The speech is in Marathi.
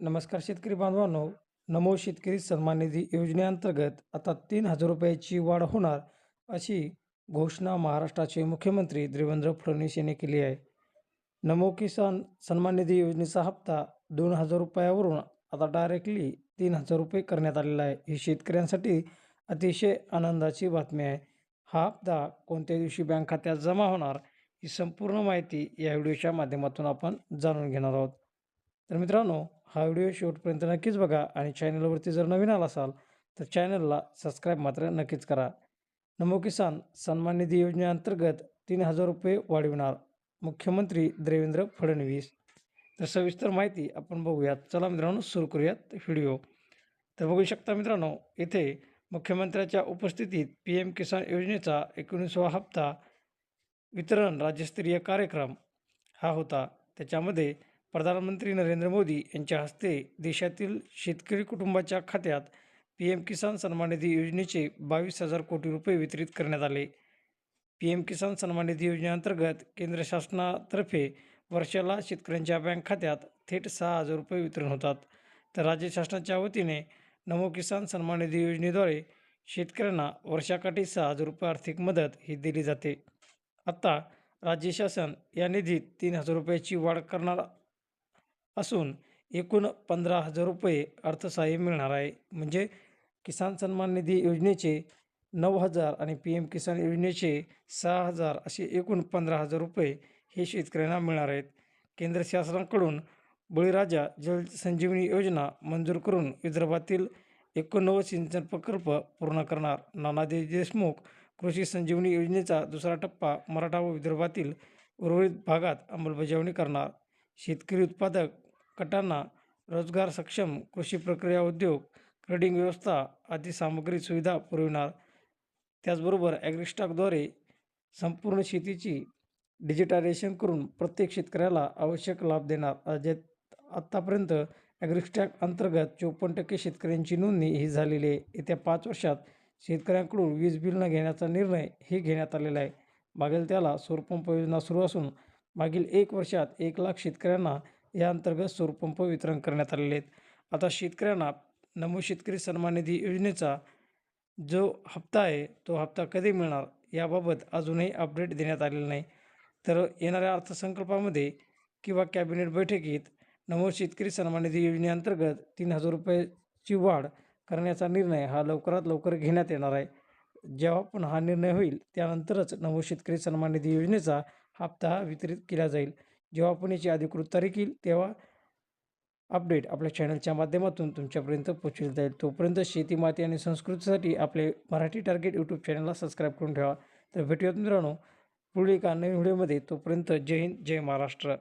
नमस्कार शेतकरी बांधवांनो. नमो शेतकरी सन्मान निधी योजनेअंतर्गत आता तीन हजार रुपयाची वाढ होणार अशी घोषणा महाराष्ट्राचे मुख्यमंत्री देवेंद्र फडणवीस यांनी केली आहे. नमो किसान सन्मान निधी योजनेचा हप्ता दोन हजार रुपयावरून आता डायरेक्टली तीन हजार रुपये करण्यात आलेला आहे. ही शेतकऱ्यांसाठी अतिशय आनंदाची बातमी आहे. हा हप्ता कोणत्या दिवशी बँक खात्यात जमा होणार ही संपूर्ण माहिती या व्हिडिओच्या माध्यमातून आपण जाणून घेणार आहोत. तर मित्रांनो हा व्हिडिओ शेवटपर्यंत नक्कीच बघा आणि चॅनलवरती जर नवीन आला असाल तर चॅनलला सबस्क्राईब मात्र नक्कीच करा. नमो किसान सन्मान निधी योजनेअंतर्गत तीन हजार रुपये वाढविणार मुख्यमंत्री देवेंद्र फडणवीस. तर सविस्तर माहिती आपण बघूयात. चला मित्रांनो सुरू करूयात व्हिडिओ. तर बघू शकता मित्रांनो येथे मुख्यमंत्र्याच्या उपस्थितीत पी एम किसान योजनेचा एकोणीसवा हप्ता वितरण राज्यस्तरीय कार्यक्रम हा होता. त्याच्यामध्ये प्रधानमंत्री नरेंद्र मोदी यांच्या हस्ते देशातील शेतकरी कुटुंबाच्या खात्यात पी एम किसान सन्मान निधी योजनेचे बावीस हजार कोटी रुपये वितरित करण्यात आले. पी एम किसान सन्मान निधी योजनेअंतर्गत केंद्र शासनातर्फे वर्षाला शेतकऱ्यांच्या बँक खात्यात थेट सहा हजार रुपये वितरण होतात. तर राज्य शासनाच्या वतीने नमो किसान सन्मान निधी योजनेद्वारे शेतकऱ्यांना वर्षाकाठी सहा हजार रुपये आर्थिक मदत ही दिली जाते. आत्ता राज्य शासन या निधीत तीन हजार रुपयाची वाढ करणार असून एकूण पंधरा हजार रुपये अर्थसहाय्य मिळणार आहे. म्हणजे किसान सन्मान निधी योजनेचे नऊ हजार आणि पी एम किसान योजनेचे सहा हजार असे एकूण पंधरा हजार रुपये हे शेतकऱ्यांना मिळणार आहेत. केंद्र शासनाकडून बळीराजा जल संजीवनी योजना मंजूर करून विदर्भातील एकोणनव्वद सिंचन प्रकल्प पूर्ण करणार. नानाजी देशमुख कृषी संजीवनी योजनेचा दुसरा टप्पा मराठा व विदर्भातील उर्वरित भागात अंमलबजावणी करणार. शेतकरी उत्पादक गटांना रोजगार सक्षम कृषी प्रक्रिया उद्योग ग्रेडिंग व्यवस्था आदी सामग्री सुविधा पुरविणार. त्याचबरोबर ॲग्रिस्टॉकद्वारे संपूर्ण शेतीची डिजिटायझेशन करून प्रत्येक शेतकऱ्याला आवश्यक लाभ देणार. राज्यात आत्तापर्यंत ॲग्रिस्टॅक अंतर्गत चोपन्न टक्के शेतकऱ्यांची नोंदणी ही झालेली आहे. येत्या पाच वर्षात शेतकऱ्यांकडून वीज बिल न घेण्याचा निर्णय हे घेण्यात आलेला आहे. मागील त्याला सौरपंप योजना सुरू असून मागील एक वर्षात एक लाख शेतकऱ्यांना या अंतर्गत सौरपंप वितरण करण्यात आलेले आहेत. आता शेतकऱ्यांना नमो शेतकरी सन्मान निधी योजनेचा जो हप्ता आहे तो हप्ता कधी मिळणार याबाबत अजूनही अपडेट देण्यात आलेलं नाही. तर येणाऱ्या अर्थसंकल्पामध्ये किंवा कॅबिनेट बैठकीत नमो शेतकरी सन्मान निधी योजनेअंतर्गत तीन हजार रुपयाची वाढ करण्याचा निर्णय हा लवकरात लवकर घेण्यात येणार आहे. जेव्हा पण हा निर्णय होईल त्यानंतरच नमो शेतकरी सन्मान निधी योजनेचा हप्ता हा वितरित केला जाईल. जेव्हा आपण याची अधिकृत तारीख येईल तेव्हा अपडेट आपल्या चॅनलच्या माध्यमातून तुमच्यापर्यंत पोहोचवली जाईल. तोपर्यंत शेती माती आणि संस्कृतीसाठी आपले मराठी टार्गेट यूट्यूब चॅनलला सबस्क्राईब करून ठेवा. तर भेटूयात मित्रांनो पुढील एका नवीन व्हिडिओमध्ये तोपर्यंत जय हिंद जय महाराष्ट्र.